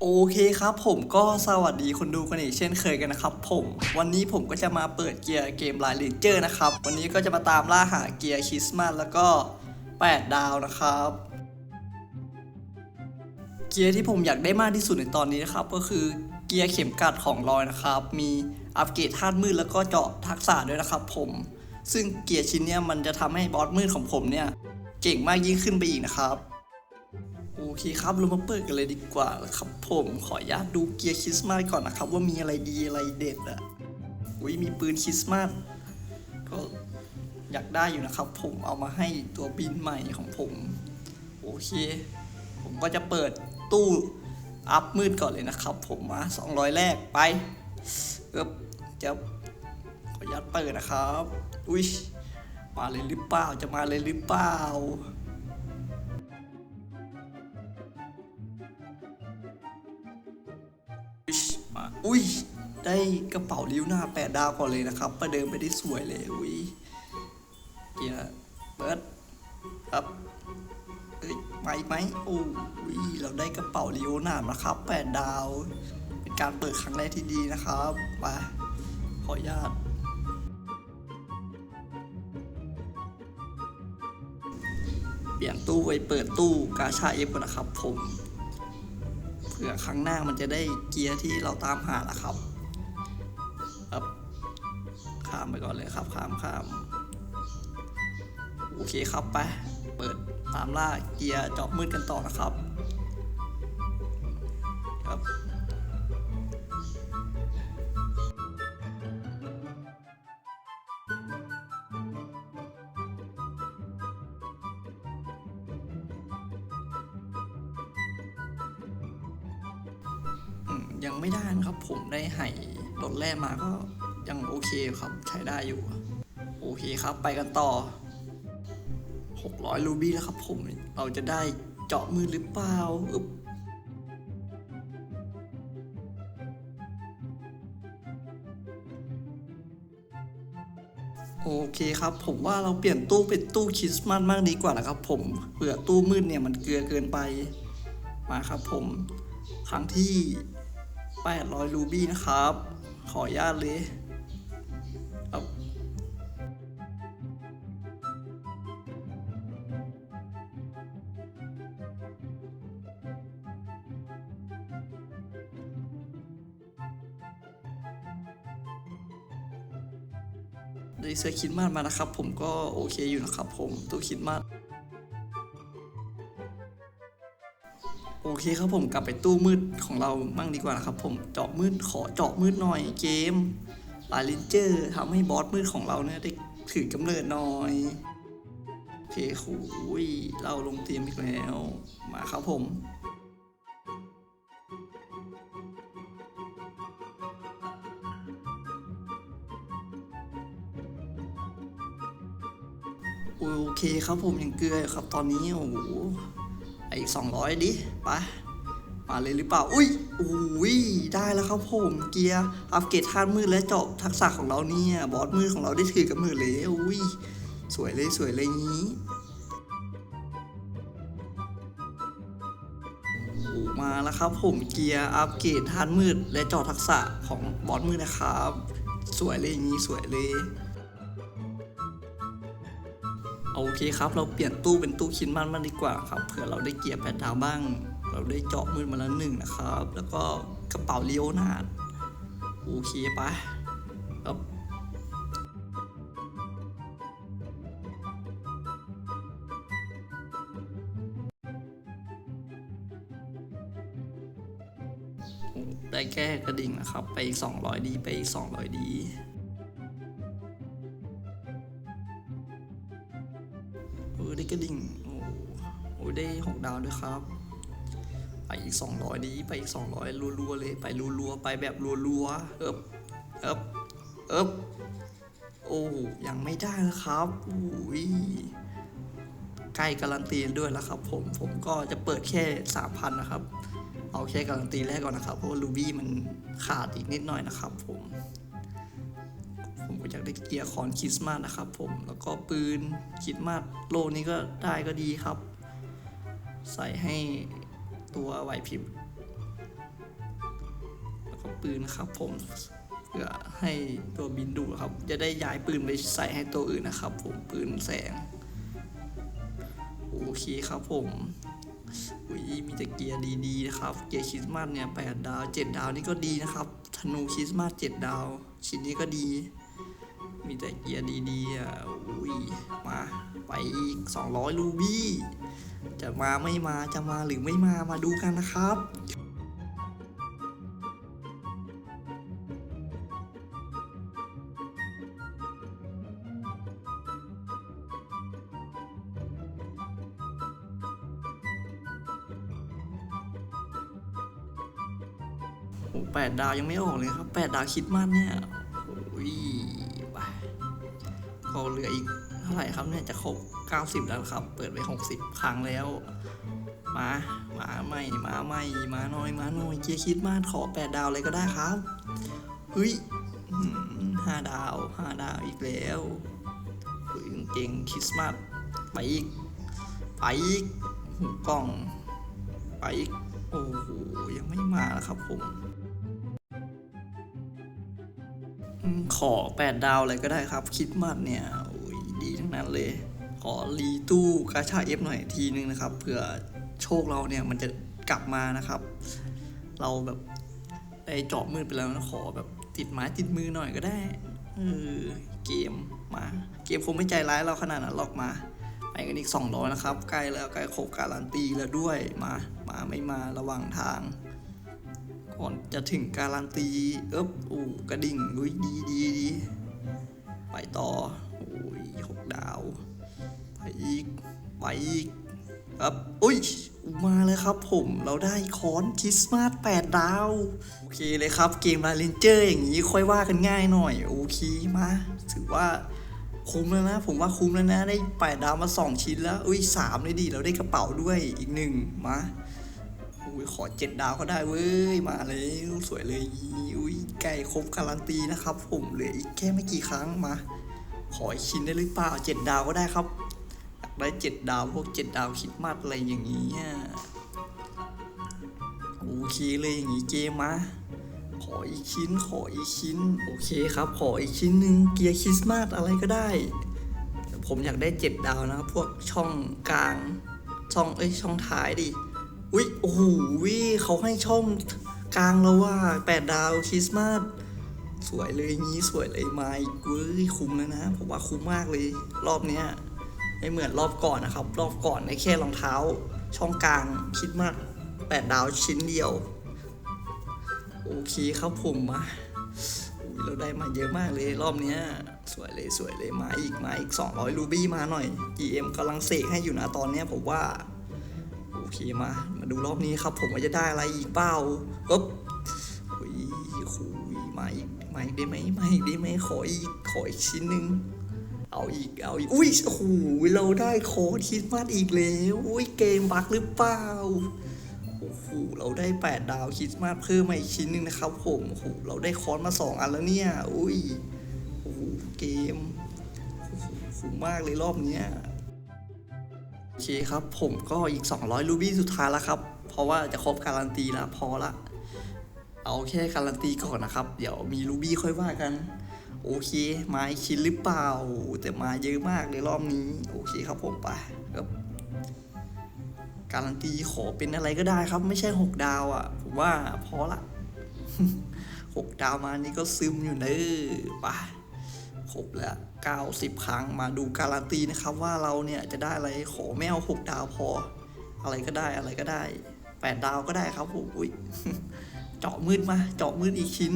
โอเคครับผมก็สวัสดีคนดูกันอีกเช่นเคยกันนะครับผมวันนี้ผมก็จะมาเปิดเกียร์เกมไลน์เลนเจอร์นะครับ วันนี้ก็จะมาตามล่าหาเกียร์คริสต์มาสแล้วก็ 8 ดาวนะครับ เกียร์ที่ผมอยากได้มากที่สุดในตอนนี้นะครับ ก็คือเกียร์เข็มกัดของลอยนะครับ มีอัปเกรดธาตุมืดแล้วก็เจาะทักษะด้วยนะครับผมซึ่งเกียร์ชิ้นเนี้ยมันจะทำให้บอสมืดของผมเนี่ยเก่งมากยิ่งขึ้นไปอีกนะครับ เคครับเรามาเปิดกันเลยดีกว่าครับผมขออนุญาตดูเกียร์คริสต์มาสก่อนนะครับ ว่ามีอะไรดีอะไรเด็ดอะอุ้ยมีปืนคริสต์มาสก็อยากได้อยู่นะครับ ผมเอามาให้ตัวบินใหม่ของผม โอเค ผมก็จะเปิดตู้อัพมืดก่อนเลยนะครับ ผมมา200 แรกไปเอบจะขออนุญาตเปิดนะครับ อุ้ยมาเลยหรือเปล่าจะมาเลยหรือเปล่า มา อุ้ย ได้กระเป๋าลิ้วหน้าแปดดาวก่อนเลยนะครับ ประเดิมไปได้สวยเลย อุ้ยเกียร์เปิดครับเอ้ยมาอีกไหมโอ้ยเราได้กระเป๋าลิ้วหน้านะครับแปดดาว เป็นการเปิดครั้งแรกที่ดีนะครับไปขออนุญาตเปลี่ยนตู้ไปเปิดตู้กาชาเอฟก่อนนะครับผม เผื่อครั้งหน้ามันจะได้เกียร์ที่เราตามหาละครับ ครับข้ามไปก่อนเลยครับข้ามข้ามโอเคครับไปเปิดตามล่าเกียร์เจาะมืดกันต่อนะครับ ครับ ยังไม่ได้นะครับ ผมได้ไห่รถแร่มาก็ยังโอเคครับใช้ได้อยู่ โอเคครับไปกันต่อ 600 รูบี้แล้วครับผมเราจะได้เจาะมือหรือเปล่าอึบโอเคครับ ผมว่าเราเปลี่ยนตู้เป็นตู้คริสต์มาสมากดีกว่านะครับ ผมเผื่อตู้มืดเนี่ยมันเกลือเกินไป มาครับผม ครั้งที่ 800รูบี้นะครับ ขออนุญาตเลยครับได้เสื้อคิดมาสมานะครับ ผมก็โอเคอยู่นะครับ ผมตัวคิดมาส โอเคครับผมกลับไปตู้มืดของเรามั่งดีกว่านะครับผมเจาะมืดขอเจาะมืดหน่อยเกมลาลินเจอร์ทำให้บอสมืดของเราเนี่ยได้ถือกำเนิดหน่อยโอเคคุยเราลงเตรียมอีกแล้วมาครับผมโอเคครับผมยังเกลืออยู่ครับตอนนี้โอ้โห อ้สองร้อยดิไปมาเลยหรือเปล่า อุ้ยอุ้ยได้แล้วครับผมเกียร์อัปเกรดธาตุมืดและเจาะทักษะของเราเนี่ย บอสมืดของเราได้ถือกับมือเลยอุ้ยสวยเลยสวยเลยนี้โอ้มาแล้วครับผมเกียร์อัปเกรดธาตุมืดและเจาะทักษะของบอสมืดนะครับ สวยเลยอย่างนี้สวยเลย โอเคครับ เราเปลี่ยนตู้เป็นตู้คินมันมางดีกว่าครับเผื่อเราได้เกียร์แปดดาวบ้าง เราได้เจาะมือมาแล้วหนึ่งนะครับ แล้วก็กระเป๋าเลี้ยวนาดโอเคปะครับได้แค่กระดิ่งนะครับ ไปอีก200ดี ไปอีก200ดี กระดิ่งโอ้โหได้หกดาวด้วยครับ ไปอีกสองร้อยดีไปอีกสองร้อยรัวๆเลยไปรัวๆไปแบบรัวๆเอิบเอิบเอิบโอ้ยังไม่ได้นะครับอุ้ยใกล้การันตีด้วยแล้วครับ ผมผมก็จะเปิดแค่สามพันนะครับ เอาแค่การันตีแรกก่อนนะครับ เพราะว่าลูบี้มันขาดอีกนิดหน่อยนะครับผม ผมก็อยากได้เกียร์คอนคริสต์มาสนะครับผมแล้วก็ปืนคริสต์มาสโลนี้ก็ได้ก็ดีครับ ใส่ให้ตัวไหวพริบปืนครับผมเพื่อให้ตัวบินดูครับ จะได้ย้ายปืนไปใส่ให้ตัวอื่นนะครับ ผมปืนแสงโอเคครับผมอุ้ยมีแต่เกียร์ดีๆนะครับ เกียร์คริสต์มาสเนี่ยแปดดาวเจ็ดดาวนี่ก็ดีนะครับ ธนูคริสต์มาสเจ็ดดาว ชิ้นนี้ก็ดี มีแต่เกียร์ดีๆอะอุ้ย มา ไปอีก 200รูบี้ จะมาไม่มา จะมาหรือไม่มา มาดูกันนะครับโอ้แปดดาวยังไม่ออกเลยครับแปดดาวคิดมากเนี่ย เหลืออีกเท่าไหร่ครับเนี่ยจะครบ 90 แล้วครับ เปิดไป 60 ครั้งแล้วมามาใหม่มาใหม่มาหน่อยมาหน่อยเกียร์คิดมากขอ 8 ดาวเลยก็ได้ครับเฮ้ยห้าดาวห้าดาวอีกแล้วเฮ้ยเก่งคริสต์มาสไปอีก ไปอีกหูกล่อง ไปอีก โอ้โห ยังไม่มาแล้วครับผมขอแปดาวอะไรก็ได้ครับคิดมากเนี่ย เลย ขอรีตู้กาชาเอฟหน่อยทีนึงนะครับเผื่อโชคเราเนี่ยมันจะกลับมานะครับ เราแบบได้เจาะมืดไปแล้วนะขอแบบติดไม้ติดมือหน่อยก็ได้เออเกมมา เกมคงไม่ใจร้ายเราขนาดนั้นหรอกมาไปกันอีก200นะครับใกล้แล้วใกล้ครบการันตีแล้วด้วยมามาไม่มาระหว่างทางก่อนจะถึงการันตีเอ๊บอู้กระดิ่งลุยดีดีดีไปต่อ ดาว ไปอีก ไปอีก ครับอุ้ย มาเลยครับผม เราได้คอนคริสต์มาสแปดดาว โอเคเลยครับ เกมลาเลนเจอร์อย่างนี้ค่อยว่ากันง่ายหน่อย โอเค มา ถือว่าคุ้มแล้วนะ ผมว่าคุ้มแล้วนะ ได้แปดดาวมาสองชิ้นแล้ว อุ้ยสามเลยดิ เราได้กระเป๋าด้วย อีกหนึ่งมาอุ้ยขอเจ็ดดาวก็ได้เว้ย มาเลยสวยเลย อุ้ยไก่ครบการันตีนะครับผม เหลืออีกแค่ไม่กี่ครั้งมา ขออีกชิ้นได้หรือเปล่าเจ็ดดาวก็ได้ครับอยากได้เจ็ดดาวพวกเจ็ดดาวคิดมากอะไรอย่างนี้โอเคเลยอย่างนี้เกมมาขออีกชิ้นขออีกชิ้น โอเคครับ ขออีกชิ้นหนึ่งเกียร์คริสต์มาสอะไรก็ได้ ผมอยากได้เจ็ดดาวนะครับพวกช่องกลาง ช่องเอ้ยช่องท้ายดิอุ้ยโอ้โหวิเขาให้ช่องกลางแล้วว่าแปดดาวคริสต์มาส สวยเลยงี้สวยเลยมาอีกเว้ยคุ้มแล้วนะผมว่าคุ้มมากเลย รอบเนี้ยไม่เหมือนรอบก่อนนะครับ รอบก่อนในแค่รองเท้า ช่องกลางคิดมากแปดดาวชิ้นเดียว โอเคครับผมมาเราได้มาเยอะมากเลยรอบเนี้ยสวยเลยสวยเลยมาอีกมาอีก 200 รูบี้มาหน่อย GM กำลังเสกให้อยู่นะตอนเนี้ยผมว่า โอเคมา มาดูรอบนี้ครับ ผมว่าจะได้อะไรอีกเปล่าปึ๊บอุ้ยคุย มาอีกมาอีกได้ไหมมาอีกได้ไหมขออีกขออีกชิ้นหนึ่งเอาอีกเอาอีกอุ้ยโอ้โหเราได้โค้ดคริดมาสอีกแล้วอุ้ยเกมบักหรือเปล่าโอ้โหเราได้แปดดาวคริดมาสเพิ่มมาอีกชิ้นหนึ่งนะครับผมโอ้โหเราได้คอนมาสองอันแล้วเนี่ยอุ้ยโอ้โหเกมโอ้โหมมากเลยรอบเนี้ยโอเคครับผมก็อีก 200 รูบี้สุดท้ายแล้วครับ เพราะว่าจะครบการันตีแล้วพอละ เอาแค่การันตีก่อนนะครับ เดี๋ยวมีรูบี้ค่อยว่ากัน โอเค มาอีกชิ้นหรือเปล่า แต่มาเยอะมากในรอบนี้ โอเคครับผมไปครับการันตีขอเป็นอะไรก็ได้ครับ ไม่ใช่6ดาวอะ่ะ ผมว่าพอละ6ดาวมานี่ก็ซึมอยู่เนอะไปครบแล้ว90ครั้งมาดูการันตีนะครับ ว่าเราเนี่ยจะได้อะไรขอไม่เอา6ดาวพอ อะไรก็ได้อะไรก็ได้ 8 ดาวก็ได้ครับผมอุ้ยเจาะมืดมา เจาะมืดอีกชิ้น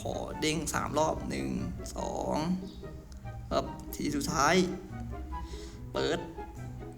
ขอเด้งสามรอบ 1 2ครับทีสุดท้าย เปิด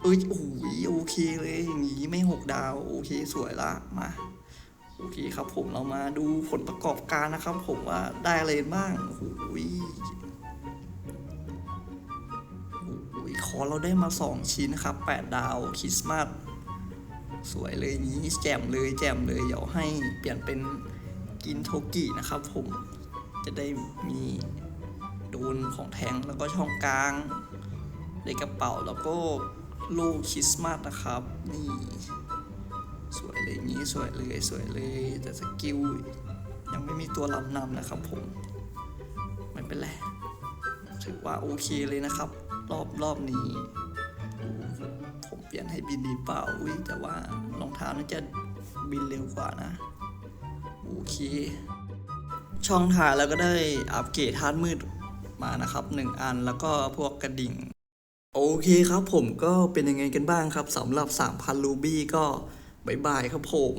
เอ้ยโอ้โหโอเคเลยอย่างนี้ไม่ 6 ดาว โอเคสวยละมาโอเคครับผมเรามาดูผลประกอบการนะครับ ผมว่าได้อะไรบ้างโอ้โหโอ้โหคอเราได้มา 2 ชิ้นนะครับ 8 ดาวคริสต์มาส สวยเลยนี้แจ่มเลยแจ่มเลยเดี๋ยวให้เปลี่ยนเป็นกินโทกินะครับ ผมจะได้มีโดนของแทงแล้วก็ช่องกลางในกระเป๋าแล้วก็ลูกคริสต์มาสนะครับ นี่ สวยเลยนี้สวยเลยสวยเลยแต่สกิลยังไม่มีตัวลำนำนะครับผมไม่เป็นไรถือว่าโอเคเลยนะครับ รอบรอบนี้ ยนให้บินดีเปล่า อุ้ยแต่ว่ารองเท้าน่าจะบินเร็วกว่านะ โอเค ช่องถ่ายแล้วก็ได้อัปเกรดธาตุมืดมานะครับหนึ่งอันแล้วก็พวกกระดิ่ง โอเคครับผมก็เป็นยังไงกันบ้างครับสำหรับ 3,000 รูบี้ก็บายบายครับผม